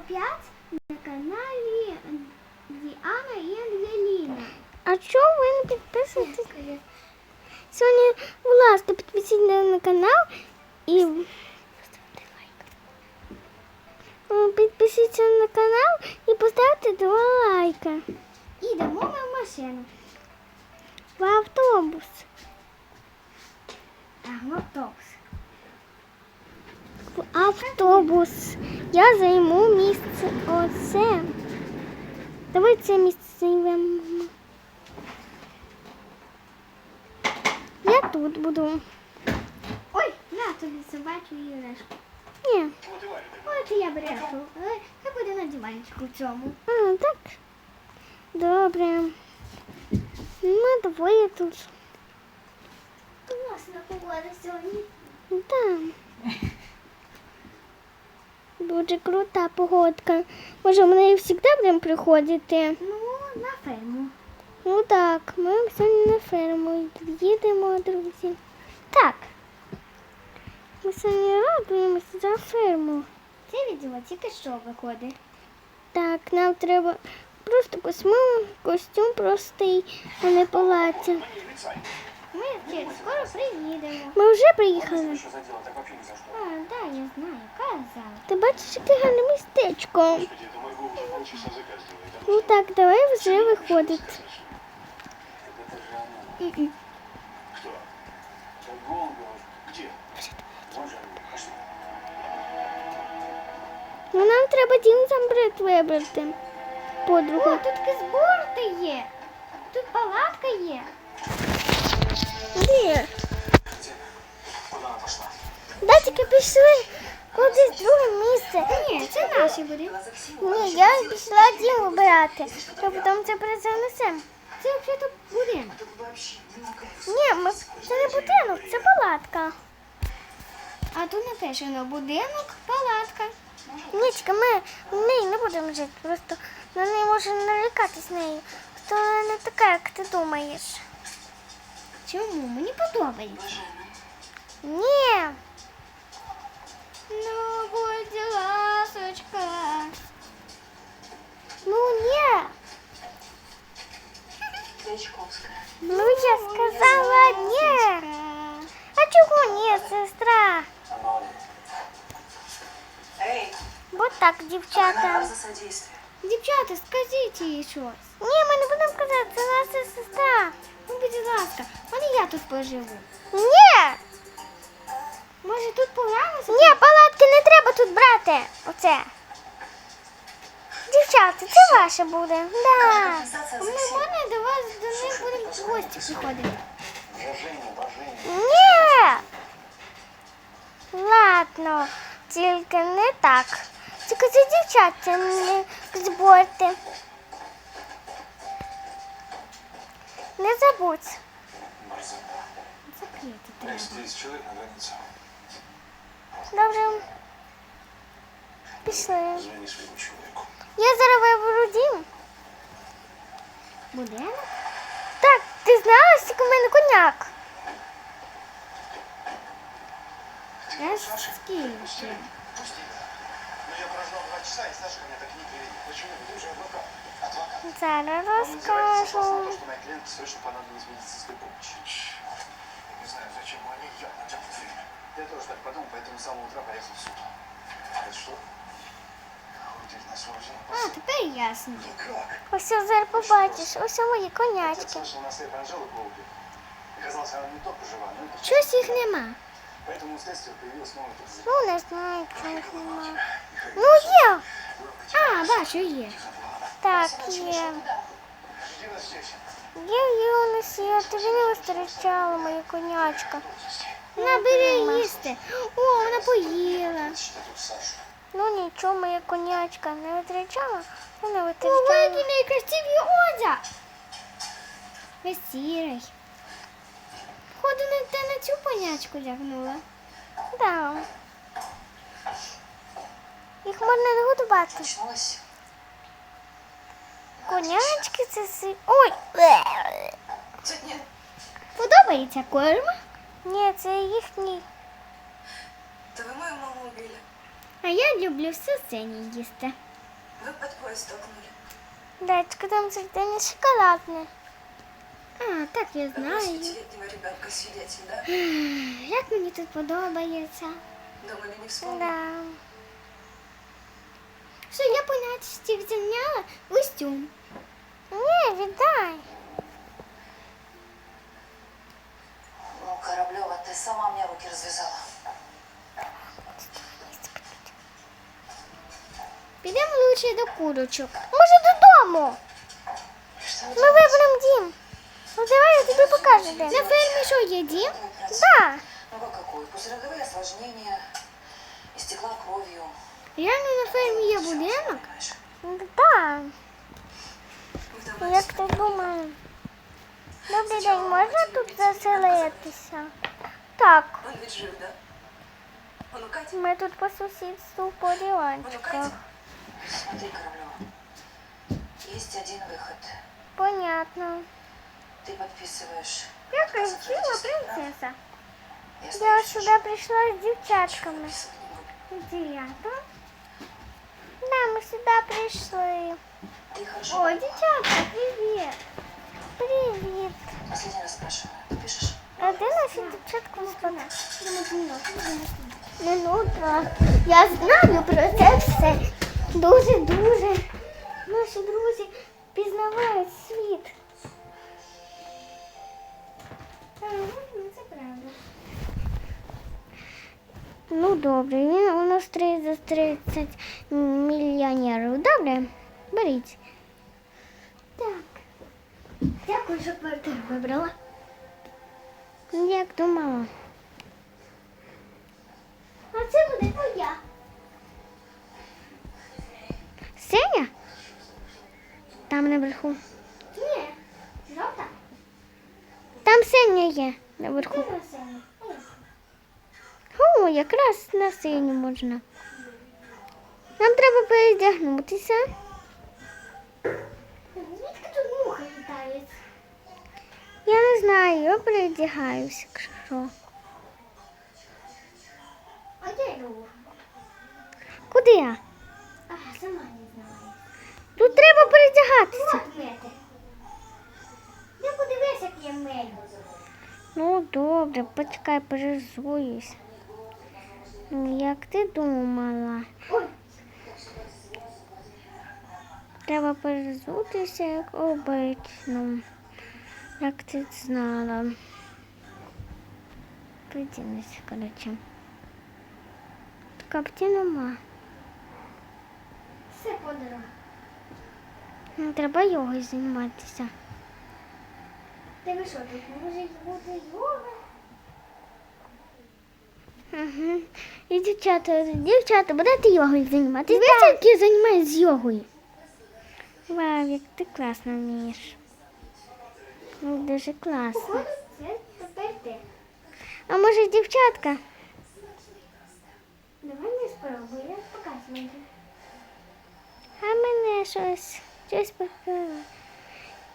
5 на каналі Діана і Ангеліна. А чого ви не підписуєтесь? Сьогодні, будь ласка, підпишіть на канал і Е, підпишіться на канал і поставте два лайка. Ідемо ми в машину. В автобус. А, в автобус. В автобус. Я займу місце оце. Давай це місце займемо. Я тут буду. Ой, на тобі собачу іграшку. Ні. От я брешу. Але Хай буде на диванчику цьому. А, так. Добре. Ну, двоє тут. Класна погода сьогодні. Да. Дуже крута погодка. Може, ми завжди будемо приходити? Ну, на ферму. Ну так, ми сьогодні на ферму їдемо, друзі. Так. Ми сьогодні радуємося за ферму. Це відео тільки що виходить. Так, нам треба просто космон, костюм простий, а не плаття. Ми скоро приїдемо. Ми вже приїхали. А, да, я знаю, казав. Ти бачиш, яке гарне містечко. Ну так, давай вже виходить. Ну нам треба дім замбрит вибрати. О, тут такі зборти є. Тут палатка є. Пошла? Датіки пішли кудись в друге місце. Ні, це наші буде. Ні, я пішла дім вибирати, то потім це перезанесемо. Це взагалі будинок. Ні, ми... це не будинок, це палатка. А тут написано будинок, палатка. Нічка, ми в неї не будемо жити, просто на неї можна налякатись нею. То не така, як ти думаєш. Чому? Мені подобається. Ні. Ну, будь ласочка. Ну ні. Ну я сказала ні. А чого ні, сестра? Эй, Бо так, гонорар дівчата. за содействие. Дівчата, скажіть їй щось. Ні, ми не будемо казати, це наша сестра. Ну, будь ласка, вони я тут поживу. Ні. Може тут пограємося? Ні, палатки не треба тут брати. Оце. Дівчата, це ваше буде. Да. Ми можна до вас до них будемо в гості приходити. Ні. Ладно, тільки не так. Тільки це дівчата не зборти. Не забудь. Мерзота. Закрити треба. Экс 10 человек на границе. Добре. Пішли. Звони. Я зараз виберу дім. Будинок? Так, ти знала, скільки в мене коняк? Я ж скільки. Ну я прождал два часа, и Саша мне так не приедет. Почему? Ты же адвокат. Адвокат. Зараз Он называется сослался на то, розкажу. что моей клиентке срочно понадобилась медицинская помощь. Я не знаю, зачем, но они явно тянут время. Я тоже так подумал, поэтому с самого утра поехал в суд. Это что? Удивительное сооружение. А, тепер ясно. Никак. Ось зараз побачиш, ось мої Отец конячки. слышал на сейф Анжелы Голуби. Оказалось, она не только жива, но и просто Щось їх нема. Поэтому у следствия появилось новое подозрение. Ну, не знаю, чого їх нема. Михаил Ну, є. А, бачу, є. Так, є. Жди нас здесь. Є тобі не вистачало моя конячка. Набери їсти. О, вона поїла. Ну нічого, моя конячка не витрачала, вона О, який найкрасивий одяг. Весь сірий. Ходу на те на цю понячку лягнула. Да. Їх можна не годувати Началось. Конячки це си. Ой! Сегодня Подобається корм? Ні, це їхній. это вы мою маму убили. А я люблю все сцені їсти. Вы под поезд столкнули. Дядька, там завдання шоколадне. А, так я Вы знаю. пятилетнего ребенка свидетель, да? Як мені тут подобається. Думали, не вспомню. Да. Що я по начисті взяла костюм. Ні, віддай. Ну, Кораблева, ты сама мне руки развязала. Підемо лучше до курочок. Може додому. Что вы Ми делаете? виберемо дім. Ну давай я тобі покажу де. На фермі що є дім? Ну, операция. Да. Ну, как какой? Послеродовые осложнения, истекла кровью. Реально на фермі є будинок? Понимаешь? Да. Вы давно Як ти думаєш? Добрий день, можна тут заселитися? Так, Он ведь жив, да? Он у Кати? ми тут по сусідству по Он у Кати? диванчиках. Смотри, Кораблева. Есть один выход. Понятно. Ты подписываешь. Я отказ от красива родительских прав. принцеса. Я Я остаюсь сюди прийшла з дівчатками. Подписывать не буду. Дівчата? Да, ми сюди прийшли. Ты хорошо? О, дівчатка, привіт. Привіт. Последний раз спрашиваю. Ты пишешь? А де наші дівчатка господа? Минутка. Я знаю про це все. Дуже-дуже. Наші друзі пізнавають світ. Так, ну, це правда. Ну добре, він у нас 3 за 30 мільйонерів. Добре, беріть. Так. Дякую, що квартиру вибрала. Як думала. А це буде твоя. Сеня? Там наверху. Ні, жовта. Там Сеня є наверху. О, якраз на синю можна. Нам треба передягнутися. Звідки тут мухи літають? Я не знаю, я передягаюся, якщо що. А де рух? Куди я? А, сама не знаю. Тут треба передягатися. От. Я подивись, як я мию. Ну, добре, почекай, перезуюсь. Ну, Як ти думала? Треба перезутися, як обично. Як ти знала. Придінуся, коротше. Капті нема. все подорож. Ну, Треба йогою займатися. Тебе що, тут може бути йога? Угу. І дівчата, дівчата, будете йогою займатися? Дивіться, як я займаюся йогою. Вау, як ти класно вмієш. Ну, дуже класно. А може дівчатка? Давай не спробуй, я покажу. А мене щось, щось покрило.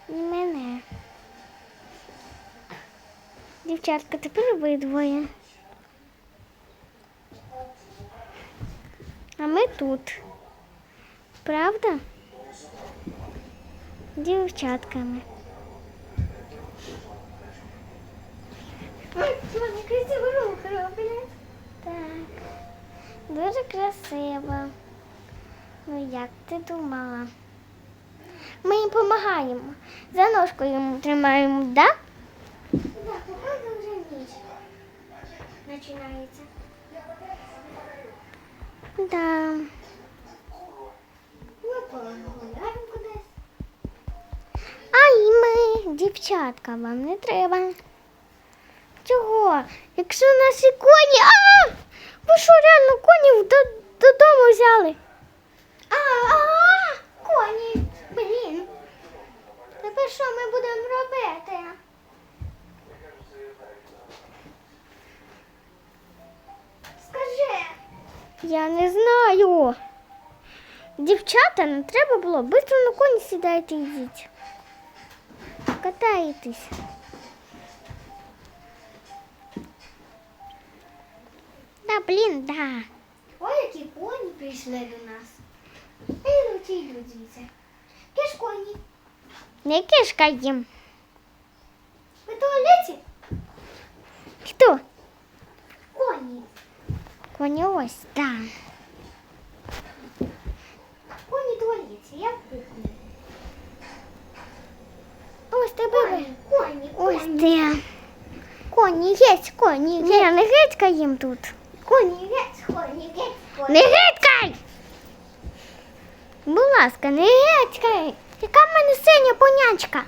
І мене. Дівчатка, тепер ви двоє. А ми тут. Правда? Дівчатками. Ой, красиво рух роблять. Так. Дуже красиво. Ну як ти думала? Ми їм допомагаємо. За ножку йому тримаємо, так? Да? Так, походу вже ніч. Починається. Да. А і ми, дівчатка, вам не треба. Чого? Якщо наші коні. А! Ви що реально коні додому взяли? А, а, коні. Блін. Тепер що ми будемо робити? Я не знаю. Дівчата, не треба було. Быстро на коні сідайте і йдіть. Катаєтесь. Да, блін, да. Ой, які коні прийшли до нас. Ей, ну ці йдуть звідси. Кишконі. Не кишка їм. Ви в туалеті? Хто? Коні. Коні ось, так. Коні туалеті. Я в кухні. Ось тебе. Коні, коні, Ось коні. де. Коні, геть, Ні, не гицька їм тут. Коні, геть, коні, геть, коні. Не гицькай! Будь ласка, не гицькай. Яка в мене синя понячка?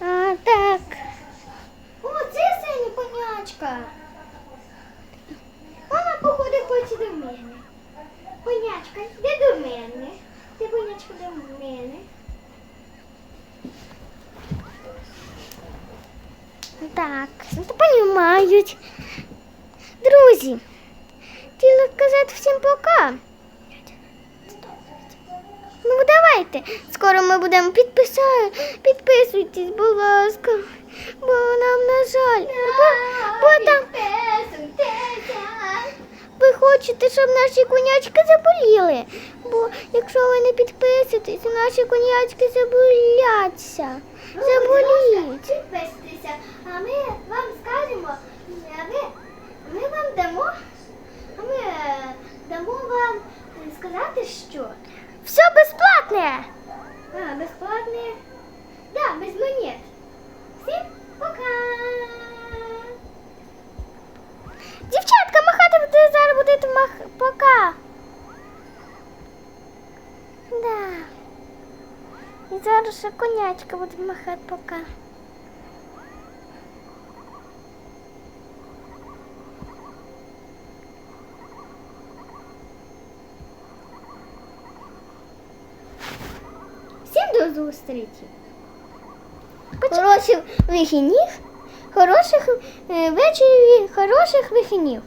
А, так. О, це синя понячка. Походу, хоче до мене. Понячка, йди до мене. Ти, понячка, до мене. Так, ну то понімають. Друзі, хотіла сказати всім пока. Ну давайте. Скоро ми будемо підписати. Підписуйтесь, будь ласка. Бо нам, на жаль, бо, бо там хочете, щоб наші конячки заболіли. Бо якщо ви не підписуєтесь, наші конячки заболяться. Ну, Заболіють. Підписуйтеся, а ми вам скажемо, а ми, ми вам дамо, а ми е, дамо вам сказати, що. Все безплатне. А, безплатне. Да, без монет. Всім пока! Дівчатка, махати буде зараз будете мах... пока. Да. І зараз ще конячка буде махати пока. Всім до зустрічі! Хороших вихідних, хороших е, вечорів, хороших вихідних.